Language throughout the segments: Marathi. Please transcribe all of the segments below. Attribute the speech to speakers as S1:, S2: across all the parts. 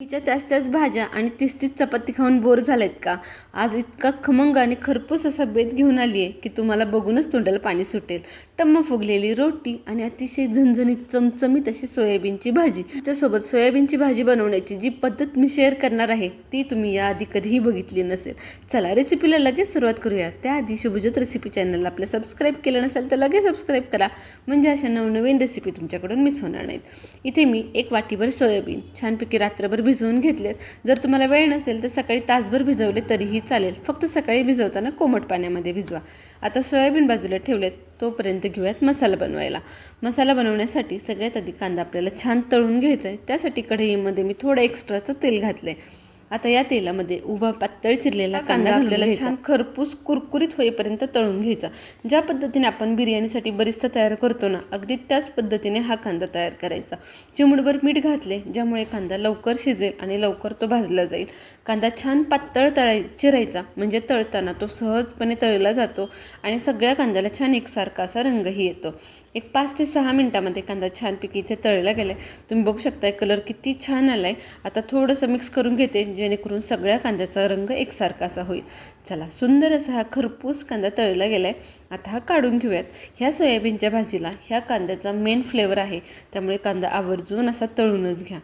S1: तिच्या त्याच त्याच भाज्या आणि तीस तीस चपाती खाऊन बोर झालेत का? आज इतका खमंग आणि खरपूस असा बेत घेऊन आली आहे की तुम्हाला बघूनच तोंडाला पाणी सुटेल. टम्म फुगलेली रोटी आणि अतिशय झणझणीत चमचमीत अशी सोयाबीनची भाजी. त्यासोबत सोयाबीनची भाजी बनवण्याची जी पद्धत मी शेअर करणार आहे ती तुम्ही याआधी कधीही बघितली नसेल. चला रेसिपीला लगेच सुरुवात करूया. त्याआधी शुभज्योत रेसिपी चॅनलला आपलं सबस्क्राईब केलं नसेल तर लगेच सबस्क्राईब करा. म्हणजे अशा नवनवीन रेसिपी तुमच्याकडून मिस होणार नाहीत. इथे मी एक वाटीभर सोयाबीन छानपैकी रात्रभर भिजवून घेतलेत. जर तुम्हाला वेळ नसेल तर सकाळी तासभर भिजवले तरीही चालेल. फक्त सकाळी भिजवताना कोमट पाण्यामध्ये भिजवा. आता सोयाबीन बाजूला ठेवलेत तोपर्यंत घेऊयात मसाला बनवायला. मसाला बनवण्यासाठी सगळ्यात आधी कांदा आपल्याला छान तळून घ्यायचा आहे. त्यासाठी कढईमध्ये मी थोडं एक्स्ट्राचं तेल घातलं आहे आता या तेलामध्ये उभा पातळ चिरलेला कांदा आपल्याला छान खरपूस कुरकुरीत होईपर्यंत तळून घ्यायचा. ज्या पद्धतीने आपण बिर्याणीसाठी बरिस्ता तयार करतो ना अगदी त्याच पद्धतीने हा कांदा तयार करायचा. चिमूटभर मीठ घातले ज्यामुळे कांदा लवकर शिजेल आणि लवकर तो भाजला जाईल. कांदा छान पातळ तळाय चिरायचा म्हणजे तळताना तो सहजपणे तळला जातो आणि सगळ्या कांद्याला छान एकसारखा असा रंगही येतो. एक पाच ते सहा मिनटामध्ये कांदा छानपैकी इथे तळला गेला. आहे तुम्ही बघू शकताय कलर किती छान आला आहे आता थोडंसं मिक्स करून घेते जेणेकरून सगळ्या कांद्याचा रंग एकसारखा असा होईल. चला सुंदर असा हा खरपूस कांदा तळला गेला आहे आता हा काढून घेऊयात. ह्या सोयाबीनच्या भाजीला ह्या कांद्याचा मेन फ्लेवर आहे. त्यामुळे कांदा आवर्जून असा तळूनच घ्या.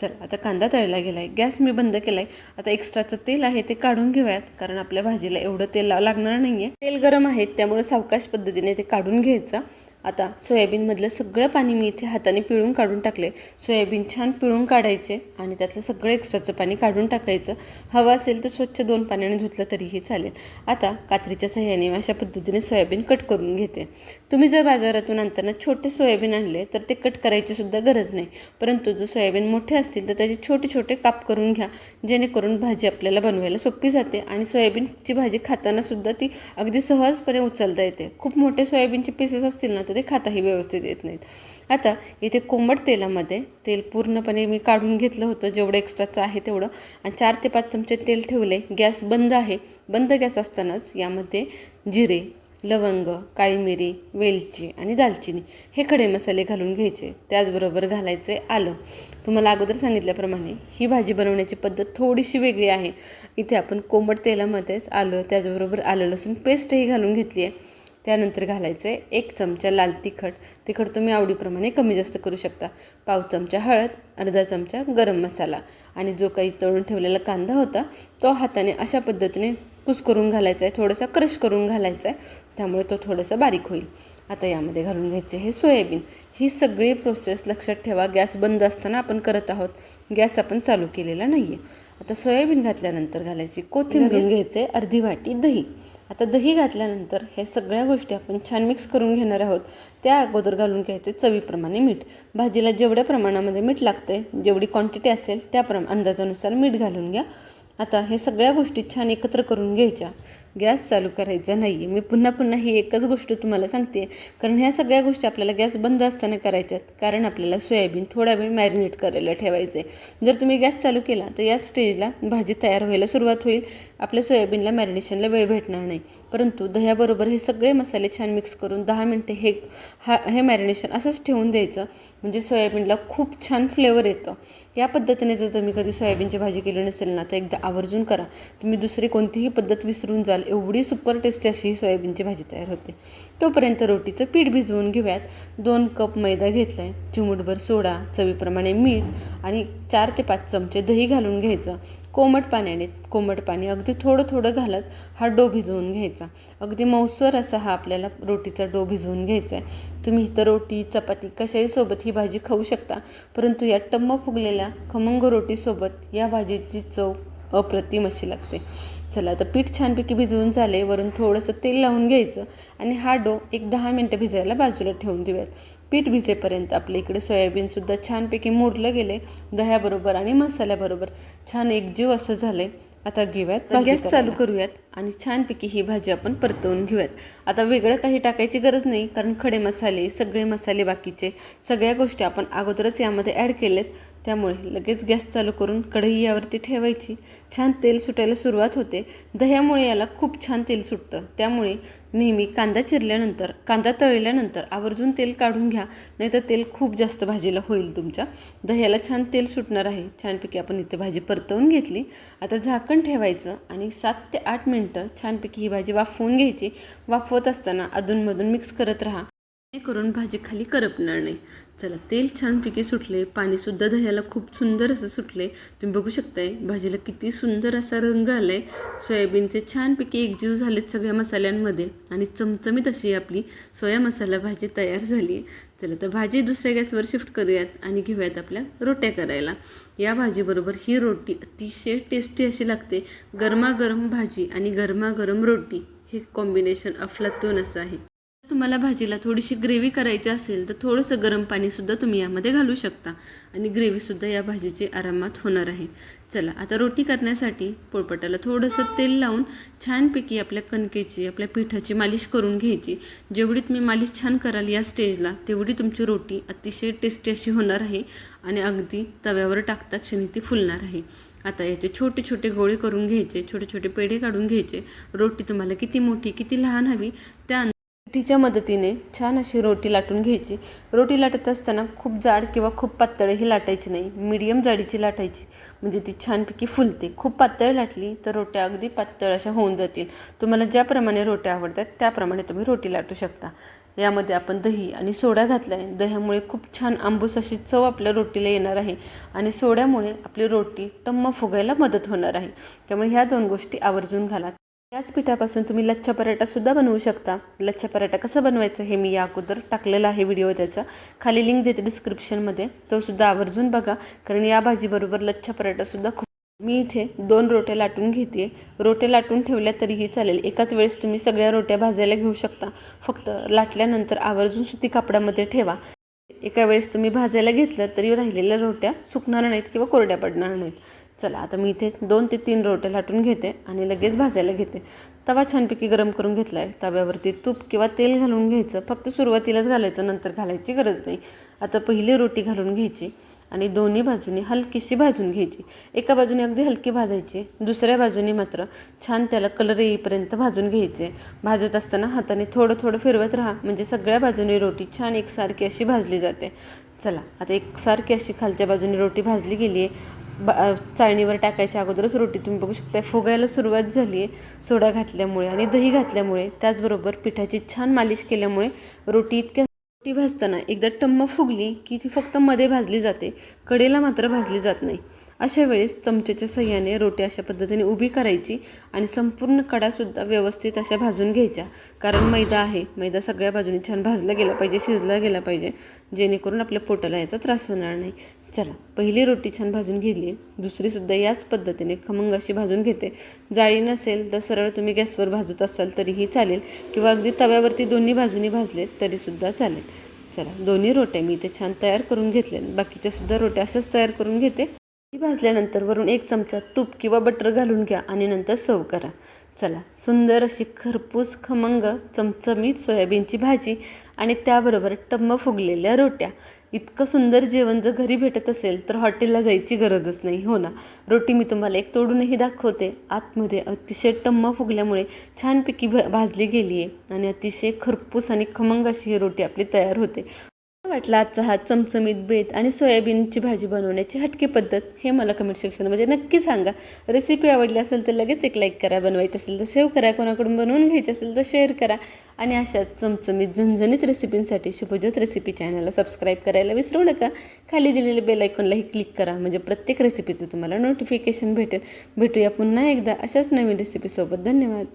S1: चला आता कांदा तळला गेला आहे गॅस मी बंद केला आहे आता एक्स्ट्राचं तेल आहे ते काढून घेऊयात. कारण आपल्या भाजीला एवढं तेल लागणार नाही आहे तेल गरम आहे त्यामुळे सावकाश पद्धतीने ते काढून घ्यायचं. आता सोयाबीनमधलं सगळं पाणी मी इथे हाताने पिळून काढून टाकले. सोयाबीन छान पिळून काढायचे आणि त्यातलं सगळं एक्स्ट्राचं पाणी काढून टाकायचं. हवं असेल तर स्वच्छ दोन पाण्याने धुतलं तरीही चालेल. आता कात्रीच्या सहाय्याने अशा पद्धतीने सोयाबीन कट करून घेते. तुम्ही जर बाजारातून आणताना छोटे सोयाबीन आणले तर ते कट करायची सुद्धा गरज नाही. परंतु जर सोयाबीन मोठे असतील तर त्याचे छोटे छोटे काप करून घ्या. जेणेकरून भाजी आपल्याला बनवायला सोपी जाते आणि सोयाबीनची भाजी खाताना सुद्धा ती अगदी सहजपणे उचलता येते. खूप मोठे सोयाबीनचे पीसेस असतील ना तर ते खाताही व्यवस्थित येत नाहीत. आता इथे कोंबट तेलामध्ये तेल पूर्णपणे मी काढून घेतलं होतं जेवढं एक्स्ट्राचं आहे तेवढं. आणि चार ते पाच चमचे तेल ठेवले. गॅस बंद आहे. बंद गॅस असतानाच यामध्ये जिरे लवंग काळी मिरी वेलची आणि दालचिनी हे खडे मसाले घालून घ्यायचे. त्याचबरोबर घालायचे आलं. तुम्हाला अगोदर सांगितल्याप्रमाणे ही भाजी बनवण्याची पद्धत थोडीशी वेगळी आहे. इथे आपण कोंबट तेलामध्येच आलं त्याचबरोबर आलं लसूण पेस्टही घालून घेतली आहे त्यानंतर घालायचं आहे एक चमचा लाल तिखट. तिखट तुम्ही आवडीप्रमाणे कमी जास्त करू शकता. पाव चमचा हळद अर्धा चमचा गरम मसाला. आणि जो काही तळून ठेवलेला कांदा होता तो हाताने अशा पद्धतीने कुस करून घालायचा आहे थोडासा क्रश करून घालायचा आहे त्यामुळे तो थोडासा बारीक होईल. आता यामध्ये घालून घ्यायचे हे सोयाबीन. ही सगळी प्रोसेस लक्षात ठेवा. गॅस बंद असताना आपण करत आहोत. गॅस आपण चालू केलेला नाही आहे आता सोयाबीन घातल्यानंतर घालायची कोथिंबीर घ्यायचे अर्धी वाटी दही. आता दही घातल्यानंतर हे सगळ्या गोष्टी आपण छान मिक्स करून घेणार आहोत. त्या अगोदर घालून घ्यायचे चवीप्रमाणे मीठ. भाजीला जेवढ्या प्रमाणामध्ये मीठ लागते जेवढी क्वांटिटी असेल त्या प्रमा अंदाजानुसार मीठ घालून घ्या. आता हे सगळ्या गोष्टी छान एकत्र करून घ्यायच्या. गॅस चालू करायचा नाही आहे मी पुन्हा पुन्हा ही एकच गोष्ट तुम्हाला सांगते. कारण ह्या सगळ्या गोष्टी आपल्याला गॅस बंद असताना करायच्यात. कारण आपल्याला सोयाबीन थोडा वेळ मॅरिनेट करायला ठेवायचं आहे जर तुम्ही गॅस चालू केला तर या स्टेजला भाजी तयार व्हायला सुरुवात होईल. आपल्या सोयाबीनला मॅरिनेशनला वेळ भेटणार नाही. परंतु दह्याबरोबर हे सगळे मसाले छान मिक्स करून दहा मिनटे हे हा हे मॅरिनेशन असंच ठेवून द्यायचं. म्हणजे सोयाबीनला खूप छान फ्लेवर येतं. या पद्धतीने जर तुम्ही कधी सोयाबीनची भाजी केली नसेल ना तर एकदा आवर्जून करा. तुम्ही दुसरी कोणतीही पद्धत विसरून जाल एवढी सुपर टेस्टी अशी ही सोयाबीनची भाजी तयार होते. तोपर्यंत रोटीचं पीठ भिजवून घेऊयात. दोन कप मैदा घेतला आहे चिमूटभर सोडा चवीप्रमाणे मीठ आणि चार ते पाच चमचे दही घालून घ्यायचं. कोमट पाण्याने कोमट पाणी अगदी थोडं थोडं घालत हा डो भिजवून घ्यायचा. अगदी मौसर असा हा आपल्याला रोटीचा डो भिजवून घ्यायचा आहे तुम्ही इथं रोटी चपाती कशाही सोबत ही भाजी खाऊ शकता परंतु या टम्म फुगलेल्या खमंग रोटीसोबत या भाजीची चव अप्रतिम अशी लागते. चला आता पीठ छानपैकी भिजवून झाले वरून थोडंसं तेल लावून घ्यायचं आणि हा डो एक दहा मिनटं भिजायला बाजूला ठेवून देऊयात. पीठ भिजेपर्यंत आपल्या इकडे सोयाबीनसुद्धा छानपैकी मुरलं गेले दह्याबरोबर आणि मसाल्याबरोबर. छान एकजीव असं झालं आहे आता घेऊयात गॅस चालू करूयात आणि छानपैकी ही भाजी आपण परतवून घेऊयात. आता वेगळं काही टाकायची गरज नाही कारण खडे मसाले सगळे मसाले बाकीचे सगळ्या गोष्टी आपण अगोदरच यामध्ये ॲड केलेत त्यामुळे लगेच गॅस चालू करून कढई यावरती ठेवायची. छान तेल सुटायला सुरुवात होते. दह्यामुळे याला खूप छान तेल सुटतं. त्यामुळे नेहमी कांदा चिरल्यानंतर कांदा तळल्यानंतर आवर्जून तेल काढून घ्या. नाहीतर तेल खूप जास्त भाजीला होईल तुमच्या. दह्याला छान तेल सुटणार आहे. छानपैकी आपण इथे भाजी परतवून घेतली. आता झाकण ठेवायचं आणि सात ते आठ मिनटं छानपैकी ही भाजी वाफवून घ्यायची. वाफवत असताना अधूनमधून मिक्स करत राहा. करून भाजी खाली करपणार नाही. चला तेल छानपैकी सुटले पाणीसुद्धा दह्याला खूप सुंदर असं सुटले. तुम्ही बघू शकताय भाजीला किती सुंदर असा रंग आला आहे सोयाबीनचे छानपैकी एकजीव झालेत सगळ्या मसाल्यांमध्ये आणि चमचमीत अशी आपली सोया मसाला भाजी तयार झाली आहे. चला तर भाजी दुसऱ्या गॅसवर शिफ्ट करूयात आणि घेऊयात आपल्या रोट्या करायला. या भाजीबरोबर ही रोटी अतिशय टेस्टी अशी लागते. गरमागरम भाजी आणि गरमागरम रोटी हे कॉम्बिनेशन अफलातून असं आहे. तुम्हाला भाजीला थोडीशी ग्रेव्ही करायची असेल तर थोडंसं गरम पाणीसुद्धा तुम्ही यामध्ये घालू शकता. आणि ग्रेव्हीसुद्धा या भाजीची आरामात होणार आहे. चला आता रोटी करण्यासाठी पोळपटाला थोडंसं तेल लावून छानपैकी आपल्या कणकेची आपल्या पिठाची मालिश करून घ्यायची. जेवढी तुम्ही मालिश छान कराल या स्टेजला तेवढी तुमची रोटी अतिशय टेस्टी अशी होणार आहे आणि अगदी तव्यावर टाकता क्षणी ती फुलणार आहे. आता याचे छोटे छोटे गोळे करून घ्यायचे छोटे छोटे पेढे काढून घ्यायचे. रोटी तुम्हाला किती मोठी किती लहान हवी त्या पिठीच्या मदतीने छान अशी रोटी लाटून घ्यायची. रोटी लाटत असताना खूप जाड किंवा खूप पातळही लाटायची नाही. मीडियम जाडीची लाटायची. म्हणजे ती छानपैकी फुलते. खूप पातळ लाटली तर रोट्या अगदी पातळ अशा होऊन जातील. तुम्हाला ज्याप्रमाणे रोट्या आवडतात त्याप्रमाणे तुम्ही रोटी लाटू शकता. यामध्ये आपण दही आणि सोडा घातला आहे दह्यामुळे खूप छान आंबूस अशी चव आपल्या रोटीला येणार आहे आणि सोड्यामुळे आपली रोटी टम्म फुगायला मदत होणार आहे. त्यामुळे ह्या दोन गोष्टी आवर्जून घाला. याच पिठापासून तुम्ही लच्छा पराठासुद्धा बनवू शकता. लच्छा पराठा कसं बनवायचं हे मी या अगोदर टाकलेला आहे व्हिडिओ त्याचा. खाली लिंक देते डिस्क्रिप्शनमध्ये तो सुद्धा आवर्जून बघा. कारण या भाजीबरोबर लच्छा पराठासुद्धा खूप मी इथे दोन रोट्या लाटून घेते. रोट्या लाटून ठेवल्या तरीही चालेल. एकाच वेळेस तुम्ही सगळ्या रोट्या भाजायला घेऊ शकता. फक्त लाटल्यानंतर आवर्जून सुती कापडामध्ये ठेवा. एका वेळेस तुम्ही भाजायला घेतलं तरी राहिलेल्या रोट्या सुकणार नाहीत किंवा कोरड्या पडणार नाहीत. चला आता मी इथे दोन ते तीन रोट्या लाटून घेते आणि लगेच भाजायला घेते. तवा छानपैकी गरम करून घेतला आहे तव्यावरती तूप किंवा तेल घालून घ्यायचं. फक्त सुरुवातीलाच घालायचं नंतर घालायची गरज नाही. आता पहिली रोटी घालून घ्यायची आणि दोन्ही बाजूनी हलकीशी भाजून घ्यायची. एका बाजूने अगदी हलकी भाजायची दुसऱ्या बाजूने मात्र छान त्याला कलर येईपर्यंत भाजून घ्यायचे. भाजत असताना हाताने थोडं थोडं फिरवत राहा म्हणजे सगळ्या बाजूनी रोटी छान एकसारखी अशी भाजली जाते. चला आता एकसारखी अशी खालच्या बाजूने रोटी भाजली गेली आहे बा चाळणीवर टाकायच्या अगोदरच रोटी तुम्ही बघू शकता फुगायला सुरुवात झाली आहे सोडा घातल्यामुळे आणि दही घातल्यामुळे. त्याचबरोबर पिठाची छान मालिश केल्यामुळे रोटी इतक्या रोटी भाजताना एकदा टम्म फुगली की ती फक्त मध्ये भाजली जाते. कडेला मात्र भाजली जात नाही. अशा वेळेस चमच्याच्या सहाय्याने रोटी अशा पद्धतीने उभी करायची आणि संपूर्ण कडासुद्धा व्यवस्थित अशा भाजून घ्यायच्या. कारण मैदा आहे मैदा सगळ्या बाजूने छान भाजला गेला पाहिजे शिजला गेला पाहिजे. जेणेकरून आपल्या पोटाला याचा त्रास होणार नाही. चला पहिली रोटी छान भाजून घेतली. दुसरीसुद्धा याच पद्धतीने खमंग अशी भाजून घेते. जाळी नसेल तर सरळ तुम्ही गॅसवर भाजत असाल तरीही चालेल. किंवा अगदी तव्यावरती दोन्ही बाजूनी भाजलेत तरीसुद्धा चालेल. चला दोन्ही रोट्या मी इथे छान तयार करून घेतल्या. बाकीच्यासुद्धा रोट्या अशाच तयार करून घेते. ती भाजल्यानंतर वरून एक चमचा तूप किंवा बटर घालून घ्या आणि नंतर सर्व करा. चला सुंदर अशी खरपूस खमंग चमचमीत सोयाबीनची भाजी आणि त्याबरोबर टम्म फुगलेल्या रोट्या. इतकं सुंदर जेवण जर घरी भेटत असेल तर हॉटेलला जायची गरजच नाही हो ना? रोटी मी तुम्हाला एक तोडूनही दाखवते. आतमध्ये अतिशय टम्म फुगल्यामुळे छानपैकी भ भाजली गेली आहे आणि अतिशय खरपूस आणि खमंग अशी ही रोटी आपली तयार होते. वाटला आजचा हा चमचमीत बेत आणि सोयाबीनची भाजी बनवण्याची हटकी पद्धत हे मला कमेंट सेक्शनमध्ये नक्की सांगा. रेसिपी आवडली असेल तर लगेच एक लाईक करा बनवायची असेल तर सेव्ह करा कोणाकडून बनवून घ्यायची असेल तर शेअर करा. आणि अशा चमचमीत झणझणीत रेसिपींसाठी शुभज्योत रेसिपी चॅनलला सबस्क्राईब करायला विसरू नका. खाली दिलेल्या बेल आयकॉनलाही क्लिक करा म्हणजे प्रत्येक रेसिपीचं तुम्हाला नोटिफिकेशन भेटेल. भेटूया पुन्हा एकदा अशाच नवीन रेसिपीसोबत धन्यवाद.